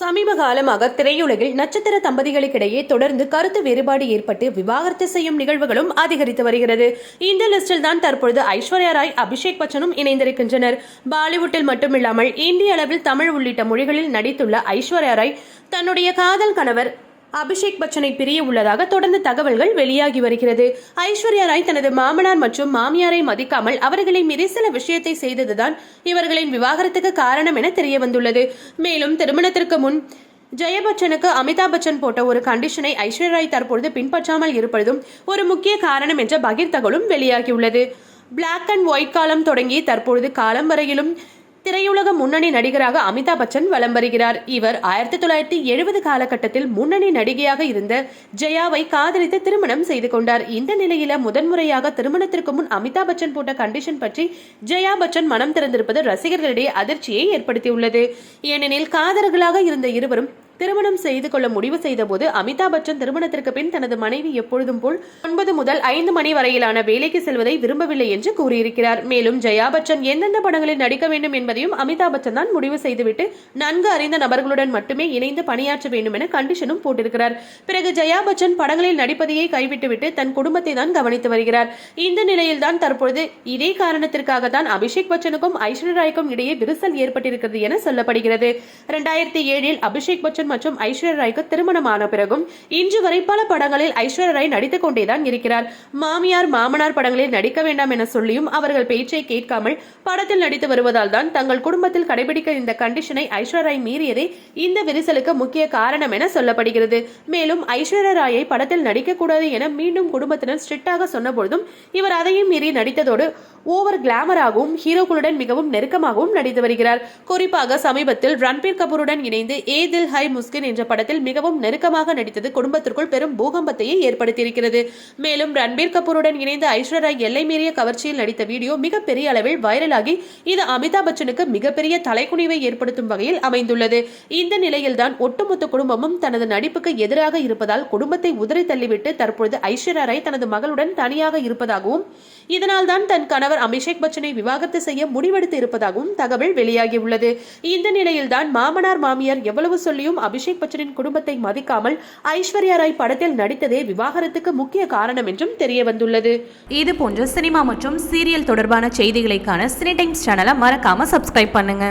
சமீப காலமாக திரையுலகில் நட்சத்திர தம்பதிகளுக்கிடையே தொடர்ந்து கருத்து வேறுபாடு ஏற்பட்டு விவாகரத்து செய்யும் நிகழ்வுகளும் அதிகரித்து வருகிறது. இந்த லிஸ்டில் தான் தற்பொழுது ஐஸ்வர்யா ராய் அபிஷேக் பச்சனும் இணைந்திருக்கின்றனர். பாலிவுட்டில் மட்டுமில்லாமல் இந்திய அளவில் தமிழ் உள்ளிட்ட மொழிகளில் நடித்துள்ள ஐஸ்வர்யா ராய் தன்னுடைய காதல் கணவர் அபிஷேக் பச்சனை பிரிய உள்ளதாக தொடர்ந்து தகவல்கள் வெளியாகி வருகிறது. ஐஸ்வர்யா ராய் தனது மாமனார் மற்றும் மாமியாரை மதிக்காமல் அவர்களை மீறி சில விஷயத்தை செய்ததுதான் இவர்களின் விவாகரத்துக்கு காரணம் என தெரிய வந்துள்ளது மேலும் திருமணத்திற்கு முன் ஜெயபச்சனுக்கு அமிதாப் பச்சன் போட்ட ஒரு கண்டிஷனை ஐஸ்வர்யா ராய் தற்பொழுது பின்பற்றாமல் இருப்பதும் ஒரு முக்கிய காரணம் என்ற பகிர் தகவலும் வெளியாகியுள்ளது. பிளாக் அண்ட் ஒயிட் காலம் தொடங்கி தற்பொழுது காலம் வரையிலும் திரையுலக முன்னணி நடிகராக அமிதாப் பச்சன் வலம் வருகிறார். இவர் ஆயிரத்தி தொள்ளாயிரத்தி எழுபது காலகட்டத்தில் முன்னணி நடிகையாக இருந்த ஜெயாவை காதலித்து திருமணம் செய்து கொண்டார். இந்த நிலையில முதன்முறையாக திருமணத்திற்கு முன் அமிதாப் பச்சன் போட்ட கண்டிஷன் பற்றி ஜெயா பச்சன் மனம் திறந்திருப்பது ரசிகர்களிடையே அதிர்ச்சியை ஏற்படுத்தியுள்ளது. ஏனெனில் காதலர்களாக இருந்த இருவரும் திருமணம் செய்து கொள்ள முடிவு செய்தபோது அமிதாப் பச்சன் திருமணத்திற்கு பின் தனது மனைவி எப்பொழுதும் போல் ஒன்பது முதல் ஐந்து மணி வரையிலான வேலைக்கு செல்வதை விரும்பவில்லை என்று கூறியிருக்கிறார். மேலும் ஜெயா பச்சன் எந்தெந்த படங்களில் நடிக்க வேண்டும் என்பதையும் அமிதாப் பச்சன் தான் முடிவு செய்துவிட்டு நன்கு அறிந்த நபர்களுடன் மட்டுமே இணைந்து பணியாற்ற வேண்டும் என கண்டிஷனும் போட்டிருக்கிறார். பிறகு ஜெயா பச்சன் படங்களில் நடிப்பதையே கைவிட்டுவிட்டு தன் குடும்பத்தை தான் கவனித்து வருகிறார். இந்த நிலையில் தான் தற்பொழுது இதே காரணத்திற்காக தான் அபிஷேக் பச்சனுக்கும் ஐஸ்வர்யா ராய்க்கும் இடையே விரிசல் ஏற்பட்டிருக்கிறது என சொல்லப்படுகிறது. இரண்டாயிரத்தி ஏழில் அபிஷேக் பச்சன் மற்றும் ஐஸ்வர்யா ராய்க்கு திருமணமான பிறகும் இன்று வரை பல படங்களில் ஐஸ்வர்யா ராய் நடித்துக் கொண்டேதான் இருக்கிறார். மாமியார் மாமனார் படங்களில் நடிக்க வேண்டாம் என சொல்லியும் அவர்கள் பேச்சை கேட்காமல் படத்தில் நடித்து வருவதால் தான் தங்கள் குடும்பத்தில் கடைபிடிக்க இந்த கண்டிஷனை ஐஸ்வர்யா ராய் மீறியதே இந்த விரிசலுக்கு முக்கிய காரணம் என சொல்லப்படுகிறது. மேலும் ஐஸ்வர்யா ராயை படத்தில் நடிக்கக்கூடாது என மீண்டும் குடும்பத்தினர் ஸ்ட்ரிக்டாக சொன்னபொழுதும் இவர் அதையும் மீறி நடித்ததோடு ஓவர் கிளாமராகவும் ஹீரோக்களுடன் மிகவும் நெருக்கமாகவும் நடித்து வருகிறார். குறிப்பாக சமீபத்தில் ரன்பீர் கபூருடன் இணைந்து ஏ தில் ஹை முஸ்கின் என்ற படத்தில் மிகவும் நெருக்கமாக நடித்தது குடும்பத்திற்குள் பெரும் பூகம்பத்தையே ஏற்படுத்தியிருக்கிறது. மேலும் ரன்பீர் கபூருடன் இணைந்து ஐஸ்வர்யா எல்லை மீறிய கவர்ச்சியில் நடித்த வீடியோ மிகப்பெரிய அளவில் வைரலாகி இது அமிதாப் பச்சனுக்கு மிகப்பெரிய தலைக்குனிவை ஏற்படுத்தும் வகையில் அமைந்துள்ளது. இந்த நிலையில்தான் ஒட்டுமொத்த குடும்பமும் தனது நடிப்புக்கு எதிராக இருப்பதால் குடும்பத்தை உதறி தள்ளிவிட்டு தற்பொழுது ஐஸ்வர்யா ராய் தனது மகளுடன் தனியாக இருப்பதாகவும் இதனால்தான் தன் கணவர் அபிஷேக் பச்சனை விவாகரத்து செய்ய முடிவெடுத்து இருப்பதாகவும் தகவல் வெளியாகியுள்ளது. இந்த நிலையில்தான் மாமனார் மாமியார் எவ்வளவு சொல்லியும் அபிஷேக் பச்சனின் குடும்பத்தை மதிக்காமல் ஐஸ்வர்யா ராய் படத்தில் நடித்ததே விவாகரத்துக்கு முக்கிய காரணம் என்றும் தெரிய வந்துள்ளது இது போன்ற சினிமா மற்றும் சீரியல் தொடர்பான செய்திகளைக்கான சினி டைம்ஸ் சேனலை மறக்காம சப்ஸ்கிரைப் பண்ணுங்க.